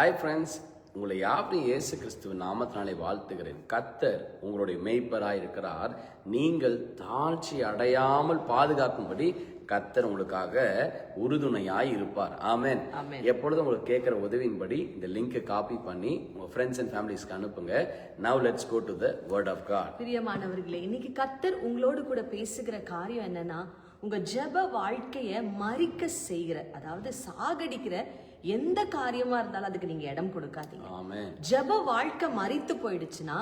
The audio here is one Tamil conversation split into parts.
ஹாய் ஃப்ரெண்ட்ஸ் உங்களை யாவரையும் இயேசு கிறிஸ்துவ நாமத்தினாலே வாழ்த்துகிறேன். கத்தர் உங்களுடைய மெய்ப்பராய் இருக்கிறார். நீங்கள் தாழ்ச்சி அடையாமல் பாதுகாக்கும்படி கத்தர் உங்களுக்காக உறுதுணையாய் இருப்பார். ஆமென். எப்பொழுதும் உங்களுக்கு கேட்குற உதவியின்படி இந்த லிங்கை காப்பி பண்ணி உங்க ஃப்ரெண்ட்ஸ் அண்ட் ஃபேமிலிஸ்க்கு அனுப்புங்க. Now let's go to the word of God பிரியமானவர்களே இன்னைக்கு கத்தர் உங்களோடு கூட பேசுகிற காரியம் என்னன்னா உங்க ஜெப வாழ்க்கைய மறிக்க செய்கிற அதாவது சாகடிக்கிற எந்த காரியமா இருந்தாலும் அதுக்கு நீங்க இடம் கொடுக்காதீங்க. ஜெப வாழ்க்கை மறித்து போயிடுச்சுன்னா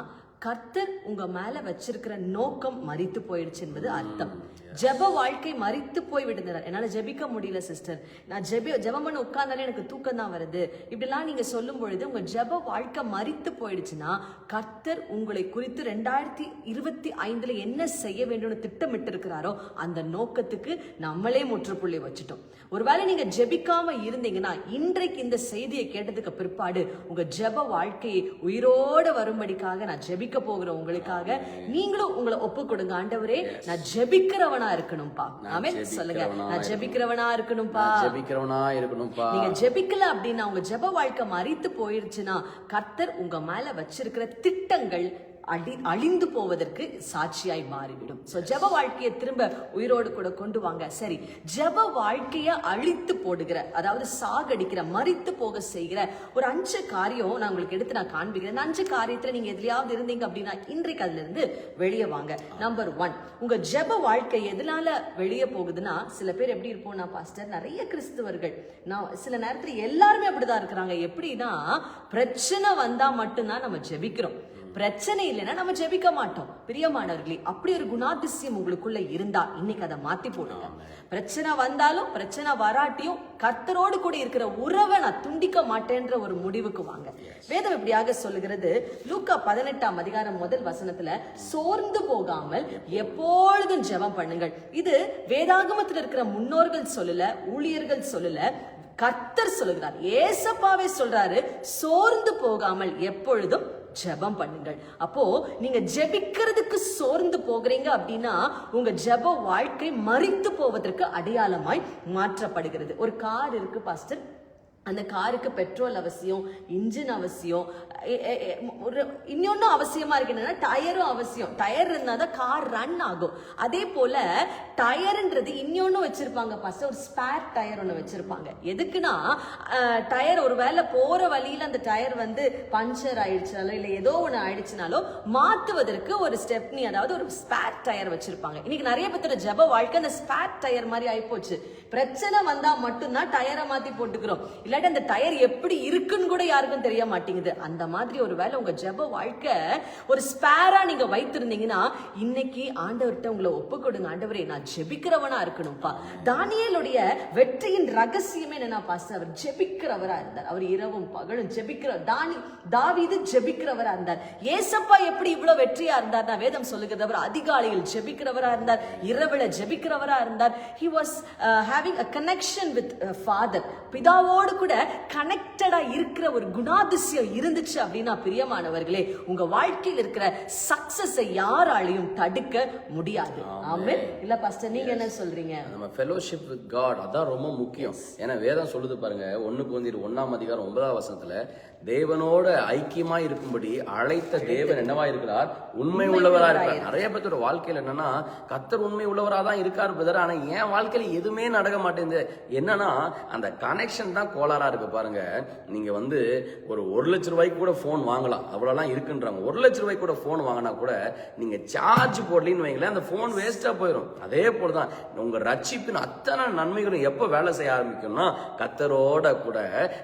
கர்த்தர் உங்க மேல வச்சிருக்கிற நோக்கம் மறித்து போயிடுச்சு என்பது அர்த்தம். ஜெப வாழ்க்கை மறித்து போய் விடுந்தார் என்னால ஜெபிக்க முடியல சிஸ்டர் நான் ஜெபி ஜெபம் பண்ண உட்கார்ந்தாலே எனக்கு தூக்கம் தான் வருது. இப்படிலாம் நீங்க சொல்லும் பொழுது உங்க ஜெப வாழ்க்கை மறித்து போயிடுச்சுன்னா கர்த்தர் உங்களை குறித்து ரெண்டாயிரத்தி இருபத்தி ஐந்துல என்ன செய்ய வேண்டும்னு திட்டமிட்டு இருக்கிறாரோ அந்த நோக்கத்துக்கு நம்மளே முற்றுப்புள்ளி வச்சுட்டோம். ஒருவேளை நீங்க ஜெபிக்காம இருந்தீங்கன்னா இன்றைக்கு இந்த செய்தியை கேட்டதுக்கு பிற்பாடு உங்க ஜெப வாழ்க்கையை உயிரோட வரும்படிக்காக நான் ஜெபிக்க போகிற உங்களுக்காக நீங்களும் உங்களை ஒப்பு கொடுங்க ஆண்டவரே நான் ஜெபிக்கிறவனா இருக்கணும்பா ஆமென். சொல்லுங்க. நான் ஜெபிக்கிறவனா இருக்கணும்பா ஜெபிக்கிறவனா இருக்கணும்ப்பா. நீங்க ஜெபிக்கல அப்படின்னா உங்க ஜெப வாழ்க்கை மறித்து போயிருச்சுன்னா கர்த்தர் உங்க மேல வச்சிருக்கிற திட்டங்கள் அடி அழிந்து போவதற்கு சாட்சியாய் மாறிவிடும். ஸோ ஜெப வாழ்க்கையை திரும்ப உயிரோடு கூட கொண்டு வாங்க. சரி ஜெப வாழ்க்கையை அழித்து போடுகிற அதாவது சாகடிக்கிற மறித்து போக செய்கிற ஒரு அஞ்சு காரியம் நான் உங்களுக்கு எடுத்து நான் காண்பிக்கிறேன். அஞ்சு காரியத்தில் நீங்கள் எதுலையாவது இருந்தீங்க அப்படின்னா இன்றைக்கு அதுலேருந்து வெளியே வாங்க. நம்பர் ஒன் உங்கள் ஜெப வாழ்க்கை எதனால வெளியே போகுதுன்னா சில பேர் எப்படி இருப்போம்னா பாஸ்டர் நிறைய கிறிஸ்தவர்கள் நான் சில நேரத்தில் எல்லாருமே அப்படிதான் இருக்கிறாங்க. எப்படின்னா பிரச்சனை வந்தால் மட்டும்தான் நம்ம ஜெபிக்கிறோம். பிரச்சனை இல்லைன்னா நம்ம ஜெபிக்க மாட்டோம். பிரியமானவர்களே அப்படி ஒரு குணாதிசயம் உங்களுக்குள்ள இருந்தா இன்னைக்கு அதை மாத்தி போடுங்க. பிரச்சனை வந்தாலும் பிரச்சனை வராட்டியும் கர்த்தரோடு கூட இருக்கிற உறவை நான் துண்டிக்க மாட்டேன்ற ஒரு முடிவுக்கு வாங்க. வேதம் இப்படியாக சொல்லுகிறது? லூக்கா பதினெட்டாம் அதிகாரம் முதல் வசனத்துல சோர்ந்து போகாமல் எப்பொழுதும் ஜெபம் பண்ணுங்கள். இது வேதாகமத்தில் இருக்கிற முன்னோர்கள் சொல்லல ஊழியர்கள் சொல்லல கர்த்தர் சொல்லுகிறார். ஏசப்பாவே சொல்றாரு சோர்ந்து போகாமல் எப்பொழுதும் ஜெபம் பண்ணுங்கள். அப்போ நீங்க ஜெபிக்கிறதுக்கு சோர்ந்து போகிறீங்க அப்படின்னா உங்க ஜெப வாழ்க்கை மறித்து போவதற்கு அடையாளமாய் மாற்றப்படுகிறது. ஒரு கார் இருக்கு பாஸ்டர் அந்த காருக்கு பெட்ரோல் அவசியம் இன்ஜின் அவசியம் ஒரு இன்னொன்னும் அவசியமா இருக்கு. என்னன்னா டயரும் அவசியம். டயர் இருந்தால் தான் கார் ரன் ஆகும். அதே போல டயருன்றது இன்னொன்னு வச்சிருப்பாங்க பஸ் ஒரு ஸ்பேர் டயர் ஒன்று வச்சிருப்பாங்க. எதுக்குன்னா டயர் ஒரு வேளை போற வழியில அந்த டயர் வந்து பஞ்சர் ஆயிடுச்சுனாலோ இல்லை ஏதோ ஒன்று ஆயிடுச்சுனாலோ மாத்துவதற்கு ஒரு ஸ்டெப்னி அதாவது ஒரு ஸ்பேர் டயர் வச்சிருப்பாங்க. இன்னைக்கு நிறைய பேர்த்தோட ஜெப வாழ்க்கை அந்த ஸ்பேர் டயர் மாதிரி ஆயிப்போச்சு. பிரச்சனை வந்தா மட்டும்தான் டயரை மாத்தி போட்டுக்கிறோம். இல்லாட்டி அந்த டயர் எப்படி இருக்குன்னு கூட யாருக்கும் தெரிய மாட்டேங்குது. அந்த மாதிரி ஒரு வேலை உங்க ஜெப வாழ்க்கை ஒரு ஸ்பேரா நீங்க வைத்திருந்தீங்கன்னா இன்னைக்கு ஆண்டவர்கிட்ட உங்களை ஒப்பு கொடுங்க. ஆண்டவரே நான் ஜெபிக்கிறவனா இருக்கணும்ப்பா. தானியலுடைய வெற்றியின் ரகசியமே என்னன்னா பாஸ்டர் அவர் ஜெபிக்கிறவரா இருந்தார். அவர் இரவும் பகலும் ஜெபிக்கிற தானி தாவிது ஜெபிக்கிறவரா இருந்தார். ஏசப்பா எப்படி இவ்வளவு வெற்றியா இருந்தார் நான் வேதம் சொல்லுகிறது அவர் அதிகாலையில் ஜெபிக்கிறவரா இருந்தார். இரவுல ஜெபிக்கிறவரா இருந்தார். He was having a connection with father பிதாவோடு கூட கனெக்டடா இருக்கிற ஒரு குணாதிசயம் இருந்துச்சு அப்படின்னா பிரியமானவர்களே உங்க வாழ்க்கையில் இருக்கிற சக்சஸை யாராலையும் தடுக்க முடியாது. ஆமென். இல்ல பாஸ்டர் நீங்க என்ன சொல்றீங்க? நம்ம ஃபெலோஷிப் வித் காட் அதான் ரொம்ப முக்கியம். ஏன்னா வேதம் சொல்லுது பாருங்க ஒண்ணுக்கு வந்து ஒன்னாம் அதிகாரம் ஒன்பதாம் வசனத்துல தேவனோட ஐக்கியமா இருக்கும்படி அழைத்த தேவன் என்னவா இருக்கிறார்? உண்மை உள்ளவரா இருக்கிறார். நிறைய பேர்த்தோட வாழ்க்கையில என்னன்னா கத்தர் உண்மை உள்ளவரா தான் இருக்கார் பிரதர் ஆனா என் வாழ்க்கையில எதுவுமே நடக்க மாட்டேங்குது. என்னன்னா அந்த கனெக்ஷன் தான் கோளாறா இருக்கு பாருங்க. நீங்க வந்து ஒரு ஒரு லட்ச ரூபாய்க்கு கூட போன் வாங்கலாம். அவ்வளவுலாம் இருக்குன்றாங்க. ஒரு லட்ச ரூபாய்க்கு கூட போன் வாங்கினா கூட நீங்க சார்ஜ் போடலின்னு வைங்களேன் அந்த போன் வேஸ்டா போயிடும் அதே போலதான் உங்க ரட்சிப்பின் அத்தனை நன்மைகளும் எப்ப வேலை செய்ய ஆரம்பிக்கும்னா கத்தரோட கூட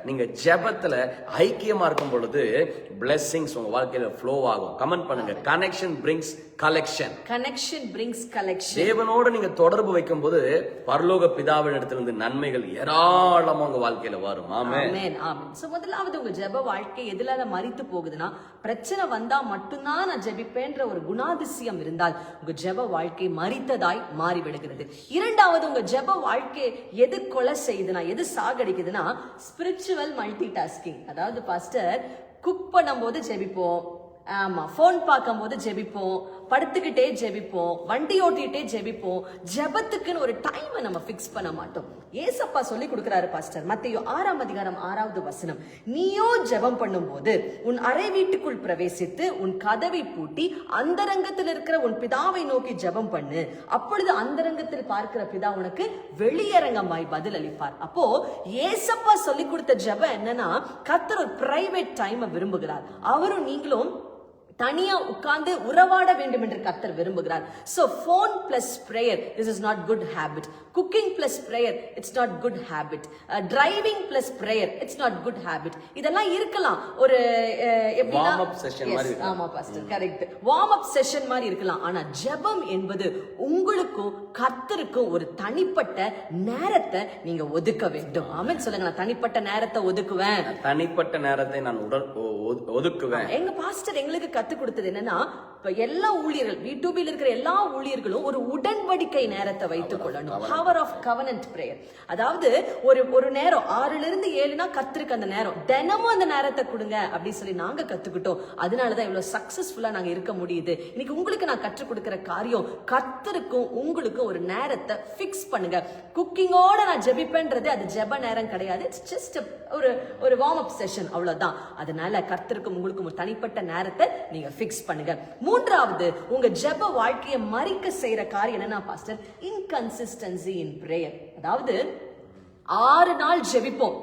நீங்க ஜெபத்துல ஐக்கியமா இருக்கும் பொழுது பிளெஸிங்ஸ் உங்க வாழ்க்கையில ஃப்ளோ ஆகும். கமெண்ட் பண்ணுங்க. Connection brings collection connection brings collection தேவனோட நீங்க தொடர்பு வைக்கும்போது பரலோக பிதாவின் இடத்திலிருந்து நன்மைகள் ஏராளமா உங்க வாழ்க்கையில வரும். ஆமே சோ முதலாவது உங்க ஜெப வாழ்க்கை எதுல மறித்து போகுதுன்னா பிரச்சனை வந்தா மட்டும்தான் நான் ஜெபிப்பேன்ற ஒரு குணாதிசயம் இருந்தால் உங்க ஜெப வாழ்க்கை மறித்ததாய் மாறி விடுகிறது இரண்டாவது உங்க ஜெப வாழ்க்கை எது கொலை செய்யுதுன்னா எது சாகடிக்குதுன்னா ஸ்பிரிச்சுவல் மல்டி டாஸ்கிங் அதாவது பாஸ்டர் குக் பண்ணும்போது ஜெபிப்போம். ஆமா ஃபோன் பார்க்கும்போது ஜெபிப்போம் படுத்துக்கிட்டே ஜெபிப்போம் வண்டி ஓட்டிகிட்டே ஜெபிப்போம் ஜெபத்துக்குன்னு ஒரு டைமை நம்ம ஃபிக்ஸ் பண்ண மாட்டோம். ஏசப்பா சொல்லி கொடுக்குறாரு பாஸ்டர் மத்தையோ ஆறாம் அதிகாரம் ஆறாவது வசனம். நீயோ ஜெபம் பண்ணும்போது உன் அறை வீட்டுக்குள் பிரவேசித்து உன் கதவை பூட்டி அந்தரங்கத்தில் இருக்கிற உன் பிதாவை நோக்கி ஜெபம் பண்ணு. அப்பொழுது அந்தரங்கத்தில் பார்க்கிற பிதா உனக்கு வெளியரங்கமாய் பதில் அளிப்பார் அப்போ ஏசப்பா சொல்லி கொடுத்த ஜெபம் என்னன்னா கத்தர் ஒரு பிரைவேட் டைமை விரும்புகிறார். அவரும் நீங்களும் தனியா உட்கார்ந்து உறவாட வேண்டும் என்று கர்த்தர் விரும்புகிறார். So phone plus prayer this is not good habit cooking plus prayer it's not good habit driving plus prayer it's not good habit இதெல்லாம் இருக்கலாம். ஒரு எப்படின்னா இருக்கலாம். ஆமா pastor correct warm up session மாதிரி இருக்கலாம். ஆனா ஜெபம் என்பது உங்களுக்கும் கர்த்தருக்கும் ஒரு தனிப்பட்ட நேரத்தை நீங்க ஒதுக்க வேண்டும். ஆமென். சொல்லுங்க நான் தனிப்பட்ட நேரத்தை ஒதுக்குவேன். தனிப்பட்ட நேரத்தை நான் உடல் ஒதுக்குவேன். எங்க பாஸ்டர் எங்களுக்கு கத்து கொடுத்தது என்னன்னா எல்லா ஊழியர்கள் யூடியூபில் இருக்கிற எல்லா ஊழியர்களும் ஒரு உடன்படிக்கை நேரத்தை வைத்துக் கொள்ளணும். பவர் ஆஃப் கவனன்ட் பிரேயர் அதாவது ஒரு ஒரு நேரம் ஆறுல இருந்து ஏழுனா கத்திருக்கு அந்த நேரம். தினமும் அந்த நேரத்தை கொடுங்க அப்படின்னு சொல்லி நாங்க கத்துக்கிட்டோம். அதனாலதான் இவ்வளவு சக்சஸ்ஃபுல்லா நாங்க இருக்க முடியுது. இன்னைக்கு உங்களுக்கு நான் கற்றுக் கொடுக்கிற காரியம் கர்த்தருக்கும் உங்களுக்கும் ஒரு நேரத்தை ஃபிக்ஸ் பண்ணுங்க. குக்கிங்கோட நான் ஜெபிப்பேன்றது அது ஜெப நேரம் கிடையாது. இட்ஸ் ஜஸ்ட் ஒரு ஒரு வார்ம் அப் செஷன் அவ்வளவுதான். அதனால கர்த்தருக்கும் உங்களுக்கும் ஒரு தனிப்பட்ட நேரத்தை நீங்க ஃபிக்ஸ் பண்ணுங்க. மூன்றாவது உங்க ஜெப வாழ்க்கையை மறிக்க செய்யற காரியம் என்னன்னா பாஸ்டர் இன்கன்சிஸ்டன்சி இன் பிரேயர் அதாவது ஆறு நாள் ஜெபிப்போம்.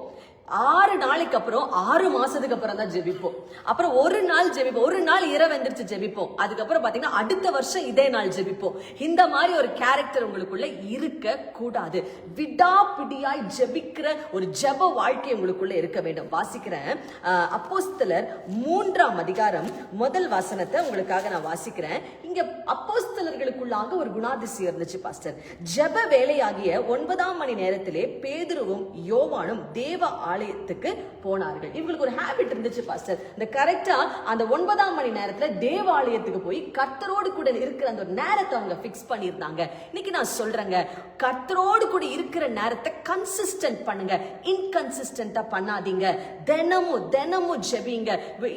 ஆறு நாளைக்கு அப்புறம் ஆறு மாசத்துக்கு அப்புறம் தான் ஜெபிப்போம். அப்புறம் ஒரு நாள் ஜெபிப்போம். ஒரு நாள் இரவு எந்திரிச்சு ஜெபிப்போம். அதுக்கப்புறம் பாத்தீங்கன்னா அடுத்த வருஷம் இதே நாள் ஜெபிப்போம். இந்த மாதிரி ஒரு கேரக்டர் உங்களுக்குள்ள இருக்க கூடாது விடாபிடியாய் ஜெபிக்கிற ஒரு ஜெப வாழ்க்கை உங்களுக்குள்ள இருக்க வேண்டும். வாசிக்கிறேன். அப்போஸ்தலர் மூன்றாம் அதிகாரம் முதல் வசனத்தை உங்களுக்காக நான் வாசிக்கிறேன். இங்க அப்போஸ்தலர்களுக்குள்ளாக ஒரு குணாதிசயம் இருந்துச்சு பாஸ்டர். ஜெப வேலையாகிய ஒன்பதாம் மணி நேரத்திலே பேதுருவும் யோவானும் தேவ ஆலயத்துக்கு போனார்கள். இவங்களுக்கு ஒரு ஹேபிட் இருந்துச்சு பாஸ்டர் இந்த கரெக்டா அந்த ஒன்பதாம் மணி நேரத்துல தேவாலயத்துக்கு போய் கர்த்தரோடு கூட இருக்கிற அந்த ஒரு நேரத்தை அவங்க ஃபிக்ஸ் பண்ணியிருந்தாங்க. இன்னைக்கு நான் சொல்றேங்க கர்த்தரோடு கூட இருக்கிற நேரத்தை கன்சிஸ்டன்ட் பண்ணுங்க. இன்கன்சிஸ்டன்டா பண்ணாதீங்க. தினமும் தினமும் ஜெபிங்க.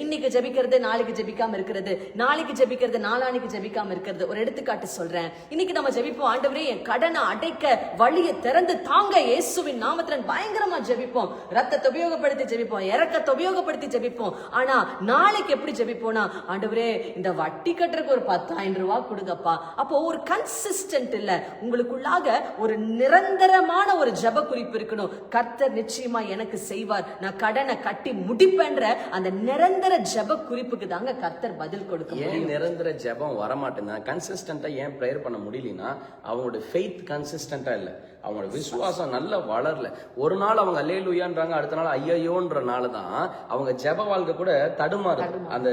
இன்னைக்கு ஜெபிக்கிறது நாளைக்கு ஜெபிக்காம இருக்கிறது. நாளைக்கு ஜெபிக்கிறது நாளானிக்கு ஜெபிக்காம இருக்கிறது. ஒரு எடுத்துக்காட்டு சொல்றேன். இன்னைக்கு நம்ம ஜெபிப்போம் ஆண்டவரே என் கடனை அடைக்க வழியை திறந்து தாங்க. இயேசுவின் நாமத்துல பயங்கரமா ஜெபிப்போம். ரத்தத்தை உபயோகப்படுத்தி ஜெபிப்போம் இறக்கத்தை உபயோகப்படுத்தி ஜெபிப்போம். ஆனா நாளைக்கு எப்படி ஜெபிப்போம்னா ஆண்டவரே இந்த வட்டி கட்டுறதுக்கு ஒரு பத்தாயிரம் ரூபாய் கொடுங்கப்பா. அப்போ ஒரு கன்சிஸ்டன்ட் இல்ல. உங்களுக்குள்ளாக ஒரு நிரந்தரமான ஒரு ஜெப குறிப்பு இருக்கணும். கர்த்தர் நிச்சயமா எனக்கு செய்வார். நான் கடனை கட்டி முடிப்பேன்ற அந்த நிரந்தர ஜெப குறிப்புக்கு தாங்க கர்த்தர் பதில் கொடுக்க ஏன் நிரந்தர ஜெபம் வரமாட்டேங்குது கன்சிஸ்டண்டா ஏன் ப்ரேயர் பண்ண முடியலனா அவங்களோட ஃபெய்த் கன்சிஸ்டண்டா இல்ல. அவங்களோட விசுவாசம் நல்லா வளரல. ஒரு நாள் அவங்க அல்லேலுயான்றாங்க அடுத்த நாள் ஐயோன்றனால தான் அவங்க ஜெப வாழ்க்கை கூட தடுமாறுது. அந்த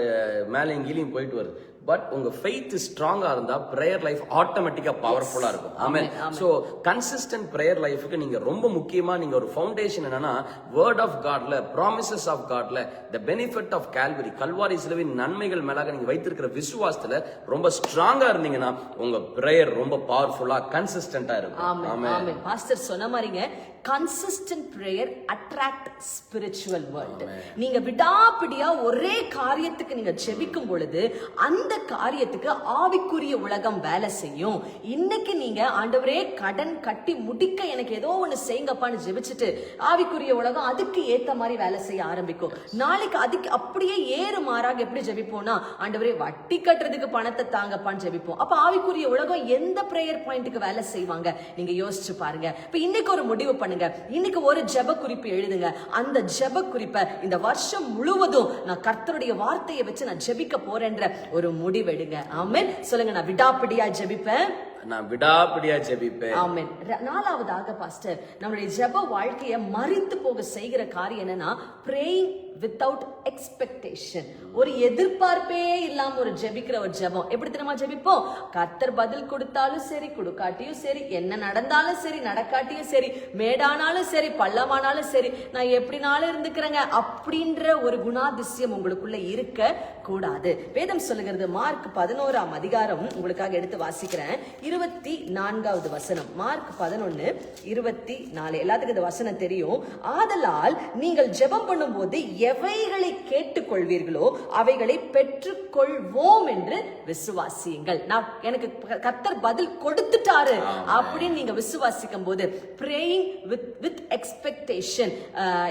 மேலையும் கீழையும் போயிட்டு வருது. பட் உங்க ஃபெய்த் ஸ்ட்ராங்கா இருந்தா பிரேயர் லைஃப் ஆட்டோமேட்டிக்கா பவர்ஃபுல்லா இருக்கும். ஆமென் சோ கன்சிஸ்டன்ட் பிரேயர் லைஃப்க்கு நீங்க ரொம்ப முக்கியமா நீங்க ஒரு ஃபவுண்டேஷன் என்னன்னா வேர்ட் ஆஃப் காட்ல ப்ராமிசஸ் ஆஃப் காட்ல த பெனிஃபிட் ஆஃப் கால்வரி கல்வாரி சிலுவின் நன்மைகள் மேலாக நீங்க வைத்திருக்கிற விசுவாசத்துல ரொம்ப ஸ்ட்ராங்கா இருந்தீங்கன்னா உங்க பிரேயர் ரொம்ப பவர்ஃபுல்லா கன்சிஸ்டன்டா இருக்கும். ஆமென் பாஸ்டர் சொன்ன மாதிரிங்க consistent prayer attract spiritual world நீங்க விடாப்பிடியா ஒரே காரியத்துக்கு நீங்க ஜெபிக்கும் பொழுது அந்த காரியத்துக்கு ஆவிக்குரிய உலகம் வேலை செய்யும். இன்னைக்கு நீங்க ஆண்டவரே கடன் கட்டி முடிக்க எனக்கு ஏதோ ஒண்ணு செய்யுங்கப்பான்னு ஜெபிச்சுட்டு ஆவிக்குரிய உலகம் அதுக்கு ஏத்த மாதிரி வேலை செய்ய ஆரம்பிக்கும். நாளைக்கு அதுக்கு அப்படியே ஏறு மாறாக எப்படி ஜெபிப்போம்னா ஆண்டவரே வட்டி கட்டுறதுக்கு பணத்தை தாங்கப்பான்னு ஜெபிப்போம். அப்ப ஆவிக்குரிய உலகம் எந்த பிரேயர் பாயிண்ட்டுக்கு வேலை செய்வாங்க? நீங்க யோசிச்சு பாருங்க. இப்ப இன்னைக்கு ஒரு முடிவு பண்ணுங்க. இன்னைக்கு ஒரு ஜெப குறிப்பு எழுதுங்க. அந்த ஜெப குறிப்பை இந்த வருஷம் முழுவதும் நான் கர்த்தருடைய வார்த்தையை வச்சு நான் ஜெபிக்க போறேன்ற ஒரு முடிவெடுங்க. ஆமென். சொல்லுங்க நான் விடாப்பிடியா ஜெபிப்பேன். நான் விடாப்பிடியா ஜெபிப்பேன். ஆமென். நாலாவதாக பாஸ்டர் நம்மளுடைய ஜெப வாழ்க்கையை மறித்து போக செய்கிற காரியம் என்னன்னா பிரேயிங் வித்தவுட் எக்ஸ்பெக்டேஷன் ஒரு எதிர்பார்ப்பே இல்லாம ஒரு ஜெபிக்கிற ஒரு ஜெபம். எப்படி தெரியுமா ஜெபிப்போம்? கர்த்தர் பதில் கொடுத்தாலும் சரி கொடுக்காட்டியும் சரி என்ன நடந்தாலும் சரி நடக்காட்டியும் சரி மேடானாலும் சரி பள்ளமானாலும் சரி நான் எப்படினாலும் இருந்துக்கிறேங்க அப்படின்ற ஒரு குணாதிசயம் உங்களுக்குள்ள இருக்க கூடாது. வேதம் சொல்லுகிறது மார்க் பதினோராம் அதிகாரம் உங்களுக்காக எடுத்து வாசிக்கிறேன். இருபத்தி நான்காவது வசனம் மார்க் பதினொன்னு இருபத்தி நாலு. எல்லாத்துக்கும் இந்த வசனம் தெரியும். ஆதலால் நீங்கள் ஜெபம் பண்ணும்போது எவைகளை கேட்டுக்கொள்வீர்களோ அவைகளை பெற்றுக்கொள்வோம் என்று விசுவாசியுங்கள். நான் எனக்கு கத்தர் பதில் கொடுத்துட்டாரு அப்படின்னு நீங்க விசுவாசிக்கும் போது praying with வித் எக்ஸ்பெக்டேஷன்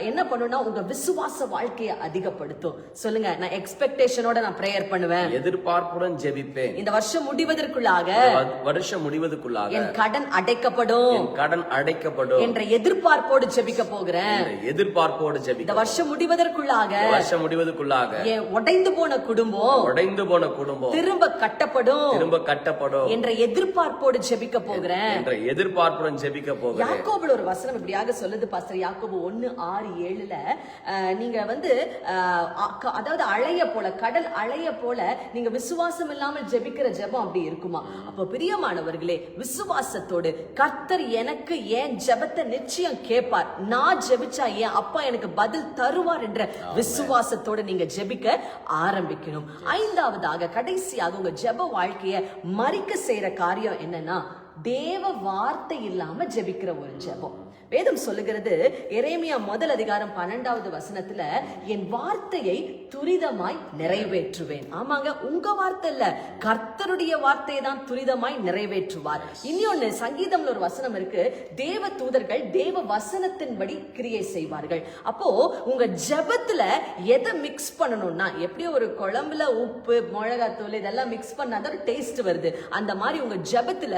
என்ன பண்ணும்னா உங்க விசுவாச வாழ்க்கையை அதிகப்படுத்தும். சொல்லுங்க நான் எக்ஸ்பெக்டேஷனோட நான் ப்ரேயர் பண்ணுவேன். எதிர்பார்ப்புடன் ஜெபிப்பேன். இந்த வருஷம் முடிவதற்குள்ளாக வ- வருஷம் முடிவதற்குள்ளாக என் கடன் அடைக்கப்படும். என் கடன் அடைக்கப்படும். என்ற எதிர்பார்ப்போடு ஜெபிக்க போகிறேன். எதிர்பார்ப்போடு இந்த ஜெபிக்க வருஷம் முடிவதற்குள்ளாக வருஷம் முடிவதற்குள்ளாக என் உடைந்து போன குடும்பம் உடைந்து போன குடும்பம் திரும்ப கட்டப்படும். திரும்ப கட்டப்படும். என்ற எதிர்பார்ப்போடு ஜெபிக்க போகிறேன். என்ற எதிர்பார்ப்புடன் ஜெபிக்க போகிறேன். யாக்கோபுல ஒரு வசனம் இப்படியாக சொல்லுது பாஸ்டர். யாக்கோபு ஒன்னு ஆறு ஏழுல நீங்க வந்து அதாவது அலைய போல கடல் அலைய போல நீங்க விசுவாசம் இல்லாமல் ஜெபிக்கிற ஜெபம் அப்படி இருக்குமா? அப்ப பிரியமானவர்களே விசுவாசத்தோடு கர்த்தர் எனக்கு ஏன் ஜெபத்தை நிச்சயம் கேட்பார்? நான் ஜெபிச்சா ஏன் அப்பா எனக்கு பதில் தருவார் என்ற விசுவாசத்தோட நீங்க ஜெபிக்க ஆரம்பிக்கணும். ஐந்தாவதாக கடைசியாக உங்க ஜெப வாழ்க்கைய மறிக்க செய்யற காரியம் என்னன்னா தேவ வார்த்தை இல்லாம ஜெபிக்கிற ஒரு ஜெபம். வேதம் சொல்லுகிறது எரேமியா முதல் அதிகாரம் பன்னெண்டாவது வசனத்துல என் வார்த்தையை துரிதமாய் நிறைவேற்றுவேன். ஆமாங்க உங்க வார்த்தை இல்ல கர்த்தருடைய வார்த்தையை தான் துரிதமாய் நிறைவேற்றுவார். இன்னொன்னு சங்கீதம்ல ஒரு வசனம் இருக்கு தேவ தூதர்கள் தேவ வசனத்தின்படி கிரியை செய்வார்கள். அப்போ உங்க ஜெபத்துல எதை மிக்ஸ் பண்ணணும்னா எப்படி ஒரு குழம்புல உப்பு மிளகாத்தூள் இதெல்லாம் மிக்ஸ் பண்ணாத ஒரு டேஸ்ட் வருது. அந்த மாதிரி உங்க ஜெபத்துல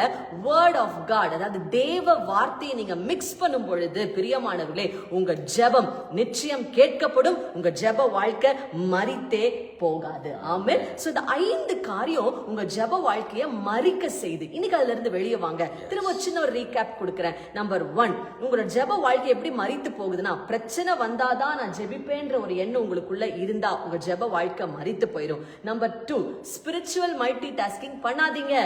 வேர்ட் ஆஃப் காட் அதாவது தேவ வார்த்தையை நீங்க மிக்ஸ் பண்ணும் பொழுது பிரியமானவர்களே உங்க ஜெபம் நிச்சயம் கேட்கப்படும். உங்க ஜெப வாழ்க்கை மறித்தே போகாது. ஆமே இந்த ஐந்து காரியம் உங்க ஜெப வாழ்க்கைய மறிக்க செய்து. இன்னைக்கு அதுல இருந்து வெளியே வாங்க. திரும்ப சின்ன ஒரு ரீகேப் கொடுக்குறேன். நம்பர் ஒன் உங்களோட ஜெப வாழ்க்கை எப்படி மறித்து போகுதுன்னா பிரச்சனை வந்தாதான் நான் ஜெபிப்பேன்ற ஒரு எண்ணம் உங்களுக்குள்ள இருந்தா உங்க ஜெப வாழ்க்கை மறித்து போயிடும் number two spiritual multitasking பண்ணாதீங்க.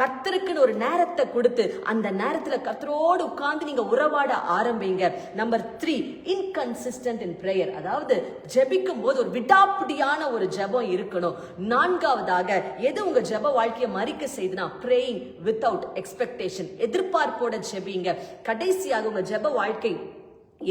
கத்தருக்குன்னு ஒரு நேரத்தை கொடுத்து அந்த நேரத்துல கத்தரோடு உட்கார்ந்து நீங்க உறவாட ஆரம்பிங்க. Number three inconsistent in prayer அதாவது ஜெபிக்கும் போது ஒரு விடாப்பிடியான ஒரு ஜெபம் இருக்கணும். நான்காவதாக எது உங்க ஜெப வாழ்க்கையை மறிக்க செய்துனா ப்ரேயிங் வித்தவுட் எக்ஸ்பெக்டேஷன் எதிர்பார்ப்போட ஜெபிங்க. கடைசியாக உங்க ஜெப வாழ்க்கை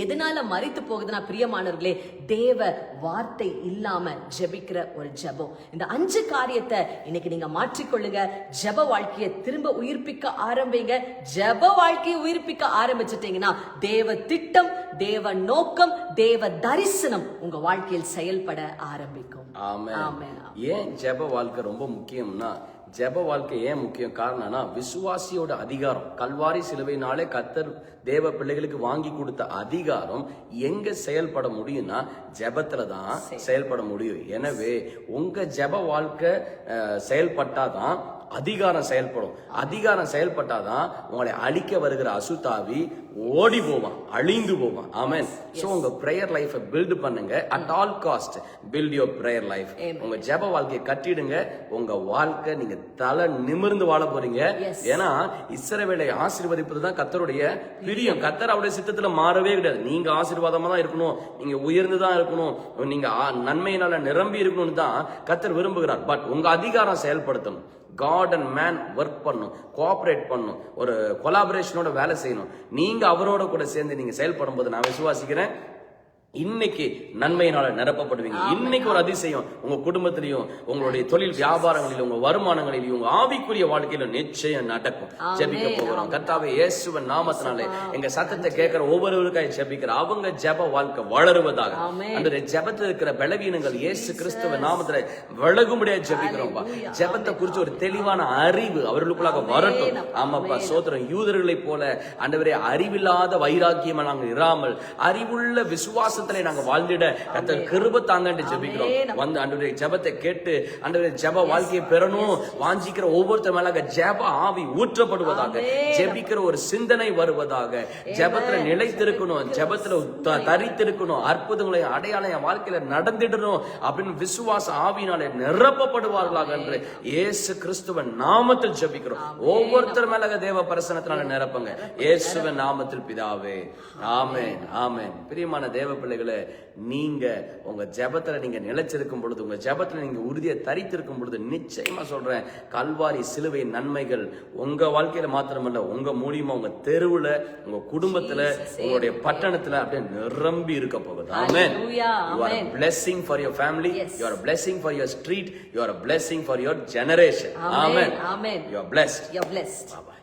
எதனால மறித்து போகுதுன்னா பிரியமானவர்களே தேவ வார்த்தை இல்லாம ஜெபிக்கிற ஒரு ஜெபம். இந்த அஞ்சு காரியத்தை இன்னைக்கு நீங்க மாற்றிக்கொள்ளுங்க. ஜெப வாழ்க்கையை திரும்ப உயிர்ப்பிக்க ஆரம்பிங்க. ஜெப வாழ்க்கையை உயிர்ப்பிக்க ஆரம்பிச்சிட்டீங்கன்னா தேவ திட்டம் தேவ நோக்கம் தேவ தரிசனம் உங்க வாழ்க்கையில் செயல்பட ஆரம்பிக்கும். ஆமென். ஏன் ஜெப வாழ்க்கை ரொம்ப முக்கியம்னா ஜெப வாழ்க்கை ஏன் முக்கியம்? காரணம்னா விசுவாசியோட அதிகாரம். கல்வாரி சிலுவையினாலே கத்தர் தேவ பிள்ளைகளுக்கு வாங்கி கொடுத்த அதிகாரம் எங்க செயல்பட முடியும்னா ஜெபத்துல தான் செயல்பட முடியும். எனவே உங்க ஜெப வாழ்க்கை செயல்பட்டாதான் அதிகாரம் செயல்படும். அதிகாரம் செயல்பட்டாதான் உங்களை அழிக்க வருகிற அசுத்தாவி ஓடி போவான் அழிந்து போவான். ஆமென் சோ உங்க பிரேயர் லைஃபை பில்ட் பண்ணுங்க at all cost build your prayer life உங்க ஜெப வாழ்க்கையை கட்டிடுங்க. உங்க வாழ்க்கை நீங்க தலை நிமிர்ந்து வாழ போறீங்க. ஏன்னா இஸ்ரவேலை ஆசீர்வதிப்பது தான் கத்தருடைய பிரியம். கத்தர் அவருடைய சித்தத்துல மாறவே கிடையாது. நீங்க ஆசீர்வாதமா தான் இருக்கணும். நீங்க உயர்ந்து தான் இருக்கணும். நீங்க நன்மையினால நிரம்பி இருக்கணும்னு தான் கத்தர் விரும்புகிறார். பட் உங்க அதிகாரம் செயல்படுத்தணும். காட் அண்ட் மேன் ஒர்க் பண்ணும் கோஆப்ரேட் பண்ணும் ஒரு கொலாபரேஷனோட வேலை செய்யணும். நீங்க அவரோட கூட சேர்ந்து நீங்க செயல்படும் போது நான் விசுவாசிக்கிறேன் இன்னைக்கு நன்மையினால நிரப்பப்படுவீங்க. இன்னைக்கு ஒரு அதிசயம். உங்க குடும்பத்திலையும் உங்களுடைய தொழில் வியாபாரங்களிலும் உங்க வருமானங்களிலும் உங்க ஆவிக்குரிய வாழ்க்கையில நிச்சயம் நடக்கும். ஜெபிக்க போகிறோம். கர்த்தாவே இயேசுவின் நாமத்தினாலே எங்க சத்தத்தை கேட்கிற ஒவ்வொருவருக்காய் ஜெபிக்கிற அவங்க ஜெப வாழ்க்கை வளருவதாக. அந்த ஜெபத்துல இருக்கிற பலவீனங்கள் இயேசு கிறிஸ்துவ நாமத்துல விலகும்படியா ஜெபிக்கிறோம்ப்பா ஜெபத்தை குறிச்சு ஒரு தெளிவான அறிவு அவர்களுக்குள்ளாக வரட்டும். ஆமாப்பா சோதரம் யூதர்களை போல ஆண்டவரே அறிவில்லாத வைராக்கியமா நாங்கள் இராமல் அறிவுள்ள விசுவாசத்திலே நாங்க வாழ்ந்திட கத்த கிருப தாங்கன்னு ஜெபிக்கிறோம். வந்து ஆண்டவரே ஜெபத்தை கேட்டு ஆண்டவரே ஜெப வாழ்க்கையை பெறணும். வாஞ்சிக்கிற ஒவ்வொருத்தர் மேலாக ஜெப ஆவி ஊற்றப்படுவதாக ஜெபிக்கிற ஒரு சிந்தனை வருவதாக ஜெபத்துல நிலைத்திருக்கணும் ஜெபத்துல தரித்திருக்கணும் அற்புதங்களை அடையாளம் என் வாழ்க்கையில நடந்திடணும் அப்படின்னு விசுவாச ஆவியினாலே நிரப்பப்படுவார்களாக என்று இயேசு கிறிஸ்துவன் நாமத்தில் ஜெபிக்கிறோம். ஒவ்வொருத்தர் மேலாக தேவ பிரசனத்தினால நிரப்புங்க. இயேசுவின் நாமத்தில் பிதாவே. ஆமென். ஆமென். பிரியமான தேவ பிள்ளைகளே பிள்ளைகளே நீங்க உங்க ஜெபத்துல நீங்க நிலைச்சிருக்கும் பொழுது உங்க ஜெபத்துல நீங்க உறுதியை தரித்திருக்கும் பொழுது நிச்சயமா சொல்றேன் கல்வாரி சிலுவை நன்மைகள் உங்க வாழ்க்கையில மாத்திரமல்ல உங்க மூலியமா உங்க தெருவுல உங்க குடும்பத்துல. உங்களுடைய பட்டணத்துல அப்படியே நிரம்பி இருக்க போகுது Hallelujah. you are a Amen. blessing for your family Yes. you are a blessing for your street you are a blessing for your generation Amen. amen Amen.